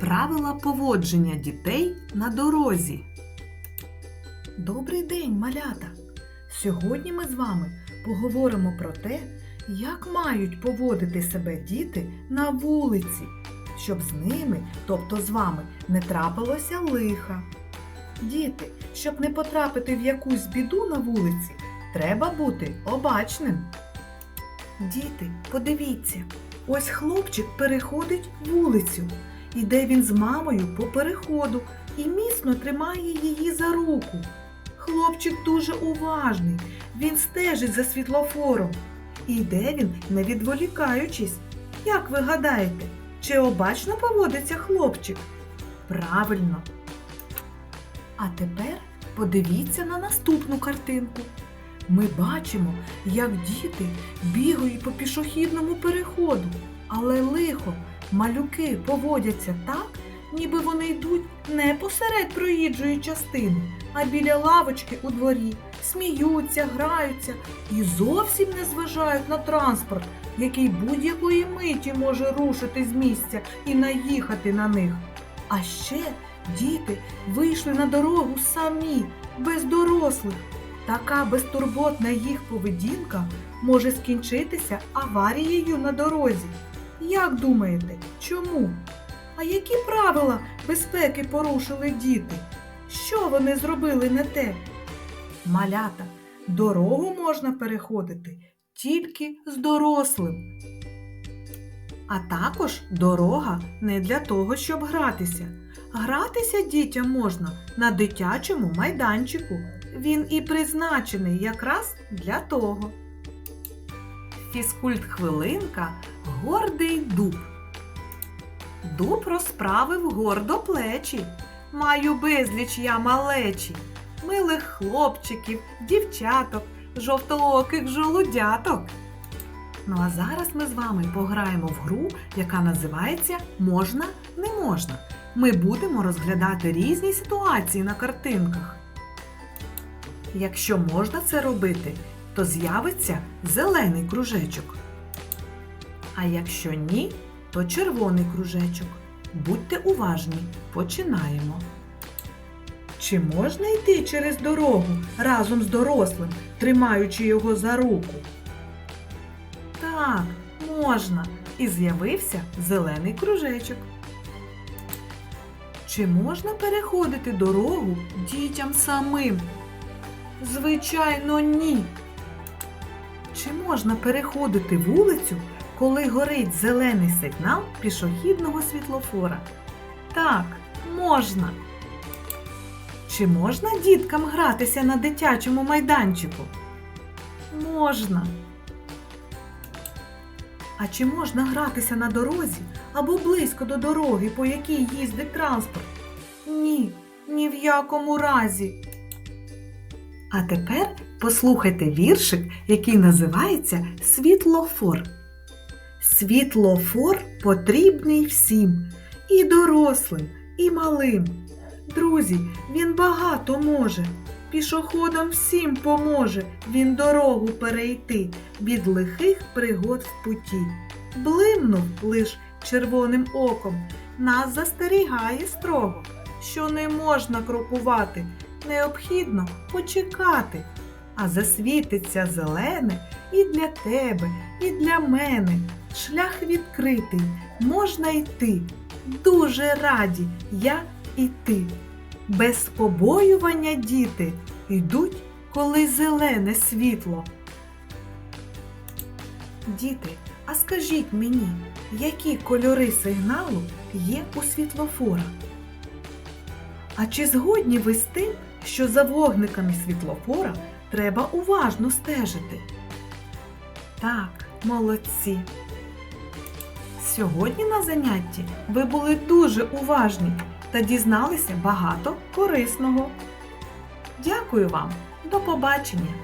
Правила поводження дітей на дорозі. Добрий день, малята! Сьогодні ми з вами поговоримо про те, як мають поводити себе діти на вулиці, щоб з ними, тобто з вами, не трапилося лиха. Діти, щоб не потрапити в якусь біду на вулиці, треба бути обачним. Діти, подивіться, ось хлопчик переходить вулицю. Іде він з мамою по переходу і міцно тримає її за руку. Хлопчик дуже уважний, він стежить за світлофором. І йде він, не відволікаючись. Як ви гадаєте, чи обачно поводиться хлопчик? Правильно. А тепер подивіться на наступну картинку. Ми бачимо, як діти бігають по пішохідному переходу, але лихо малюки поводяться так, ніби вони йдуть не посеред проїжджої частини, а біля лавочки у дворі, сміються, граються і зовсім не зважають на транспорт, який будь-якої миті може рушити з місця і наїхати на них. А ще діти вийшли на дорогу самі, без дорослих. Така безтурботна їх поведінка може скінчитися аварією на дорозі. Як думаєте, чому? А які правила безпеки порушили діти? Що вони зробили не те? Малята, дорогу можна переходити тільки з дорослим. А також дорога не для того, щоб гратися. Гратися дітям можна на дитячому майданчику. Він і призначений якраз для того. Фізкульт хвилинка гордий дуб. Дуб розправив гордо плечі. Маю безліч я малечі, милих хлопчиків, дівчаток, жовтооких жолудяток. Ну а зараз ми з вами пограємо в гру, яка називається Можна, не можна. Ми будемо розглядати різні ситуації на картинках. Якщо можна це робити, то з'явиться зелений кружечок. А якщо ні, то червоний кружечок. Будьте уважні, починаємо. Чи можна йти через дорогу разом з дорослим, тримаючи його за руку? Так, можна. І з'явився зелений кружечок. Чи можна переходити дорогу дітям самим? Звичайно, ні. Чи можна переходити вулицю, коли горить зелений сигнал пішохідного світлофора? Так, можна. Чи можна діткам гратися на дитячому майданчику? Можна. А чи можна гратися на дорозі або близько до дороги, по якій їздить транспорт? Ні, ні в якому разі. А тепер послухайте віршик, який називається Світлофор. Світлофор потрібний всім, і дорослим, і малим. Друзі, він багато може. Пішоходам всім поможе він дорогу перейти від лихих пригод в путі. Блимнув лиш червоним оком, нас застерігає строго, що не можна крокувати, необхідно почекати. А засвітиться зелене і для тебе, і для мене. Шлях відкритий, можна йти. Дуже раді я і ти. Без побоювання діти йдуть, коли зелене світло. Діти, а скажіть мені, які кольори сигналу є у світлофора? А чи згодні ви з тим, що за вогниками світлофора треба уважно стежити? Так, молодці. Сьогодні на занятті ви були дуже уважні та дізналися багато корисного. Дякую вам, до побачення!